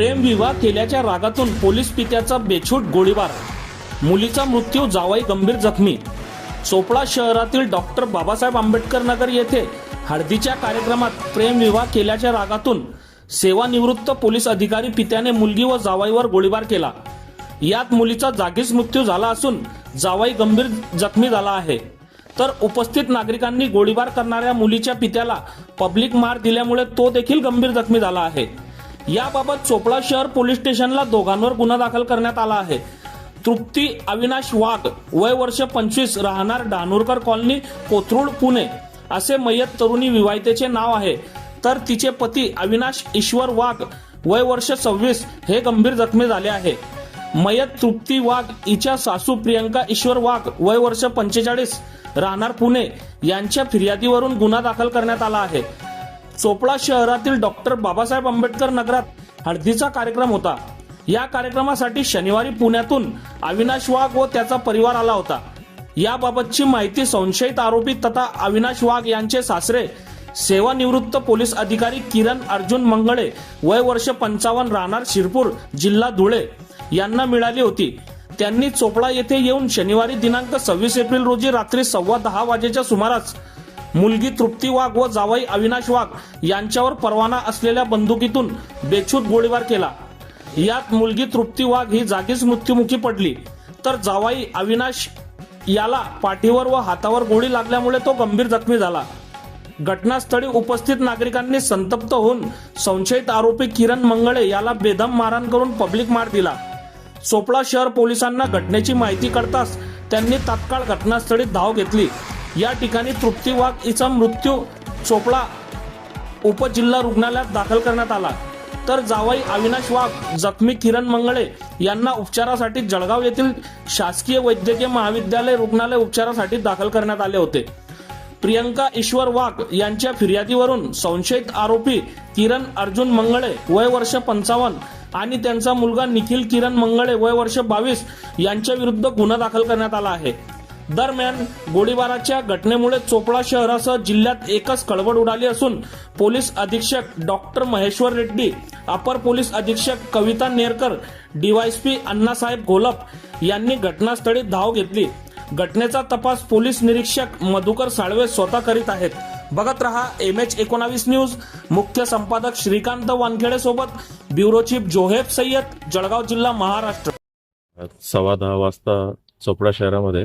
प्रेमविवाह केल्याच्या रागातून पोलीस पित्याचा बेछूट गोळीबार. मुलीचा मृत्यू जावाई गंभीर जखमी. चोपडा शहरातील डॉक्टर बाबासाहेब आंबेडकर नगर येथे हळदीच्या कार्यक्रमात प्रेमविवाह केल्याच्या रागातून सेवानिवृत्त पोलीस अधिकारी पित्याने मुलगी व जावाईवर गोळीबार केला. यात मुलीचा जागीच मृत्यू झाला असून जावाई गंभीर जखमी झाला आहे. तर उपस्थित नागरिकांनी गोळीबार करणाऱ्या मुलीच्या पित्याला पब्लिक मार दिल्यामुळे तो देखील गंभीर जखमी झाला आहे. याबाबत चोपडा शहर पोलीस स्टेशनला दोघांवर गुन्हा दाखल करण्यात आला आहे. तृप्ती अविनाश वाघ वय वर्ष पंचवीस राहणार डहाणूरकर कॉलनी कोथरूड पुणे. असे मयत तरुणी विवाहितेचे नाव आहे. तर तिचे पती अविनाश ईश्वर वाघ वय वर्ष सव्वीस हे गंभीर जखमी झाले आहे. मयत तृप्ती वाघ हिच्या सासू प्रियंका ईश्वर वाघ वय वर्ष पंचेचाळीस राहणार पुणे यांच्या फिर्यादीवरून गुन्हा दाखल करण्यात आला आहे. चोपडा शहरातील डॉक्टर बाबासाहेब आंबेडकर नगरात हळदीचा कार्यक्रम होता. या कार्यक्रमासाठी शनिवारी पुण्यातून अविनाश वाघ व त्याचा परिवार आला होता. याबाबतची माहिती संशयित आरोपी तथा अविनाश वाघ यांचे सासरे सेवानिवृत्त पोलीस अधिकारी किरण अर्जुन मंगळे वय वर्ष पंचावन्न राहणार शिरपूर जिल्हा धुळे यांना मिळाली होती. त्यांनी चोपडा येथे येऊन शनिवारी दिनांक सव्वीस एप्रिल रोजी रात्री सव्वा दहा वाजेच्या सुमारास मुलगी तृप्ती वाघ व जावई अविनाश वाघ यांच्यावर परवाना असलेल्या बंदुकीतून बेछूत गोळीबार केला. यात मुलगी तृप्ती वाघ ही जागीच मृत्युमुखी पडली. तर जावाई अविनाश याला पाठीवर व हातावर गोळी लागल्यामुळे तो गंभीर जखमी झाला. घटनास्थळी उपस्थित नागरिकांनी संतप्त होऊन संशयित आरोपी किरण मंगळे याला बेदम मारहाण करून पब्लिक मार दिला. चोपडा शहर पोलिसांना घटनेची माहिती कळताच त्यांनी तात्काळ घटनास्थळी धाव घेतली. या ठिकाणी तृप्ती वाघ हिचा मृत्यू चोपडा उपजिल्हा रुग्णालयात दाखल करण्यात आला. तर जावई अविनाश वाघ जखमी किरण मंगळे यांना उपचारासाठी जळगाव येथील शासकीय वैद्यकीय महाविद्यालय रुग्णालय उपचारासाठी दाखल करण्यात आले होते. प्रियंका ईश्वर वाघ यांच्या फिर्यादीवरून संशयित आरोपी किरण अर्जुन मंगळे वय वर्ष पंचावन्न आणि त्यांचा मुलगा निखिल किरण मंगळे वय वर्ष बावीस यांच्या विरुद्ध गुन्हा दाखल करण्यात आला आहे. दरम्यान गोळीबाराच्या घटनेमुळे चोपडा शहरासह जिल्ह्यात एकच खळबळ उडाली असून पोलीस अधीक्षक डॉक्टर महेश्वर रेड्डी अपर पोलीस अधीक्षक कविता नेरकर डीवायसपी अण्णासाहेब घोलप यांनी घटनास्थळी धाव घेतली. घटनेचा तपास पोलीस निरीक्षक मधुकर साळवे स्वतः करीत आहेत. बघत रहा एम एच एकोणावीस न्यूज. मुख्य संपादक श्रीकांत वानखेडे सोबत ब्युरो चीफ जोहेब सय्यद जळगाव जिल्हा महाराष्ट्र. सव्वा दहा वाजता चोपडा शहरामध्ये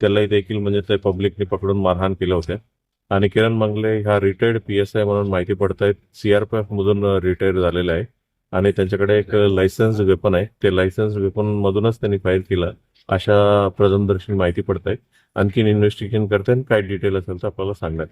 त्यालाही देखील म्हणजे ते पब्लिकने पकडून मारहाण केलं होते. आणि किरण मंगले ह्या रिटायर्ड पी एस आय म्हणून माहिती पडत आहेत सीआरपीएफ मधून रिटायर झालेला आहे. आणि त्यांच्याकडे एक लायसन्स वेपन आहे. ते लायसन्स वेपन मधूनच त्यांनी फायर केलं. अशा प्रथमदर्शी माहिती पडत आहे आणखीन इन्व्हेस्टिगेशन करताय काय डिटेल असेल तर आपल्याला सांगण्यात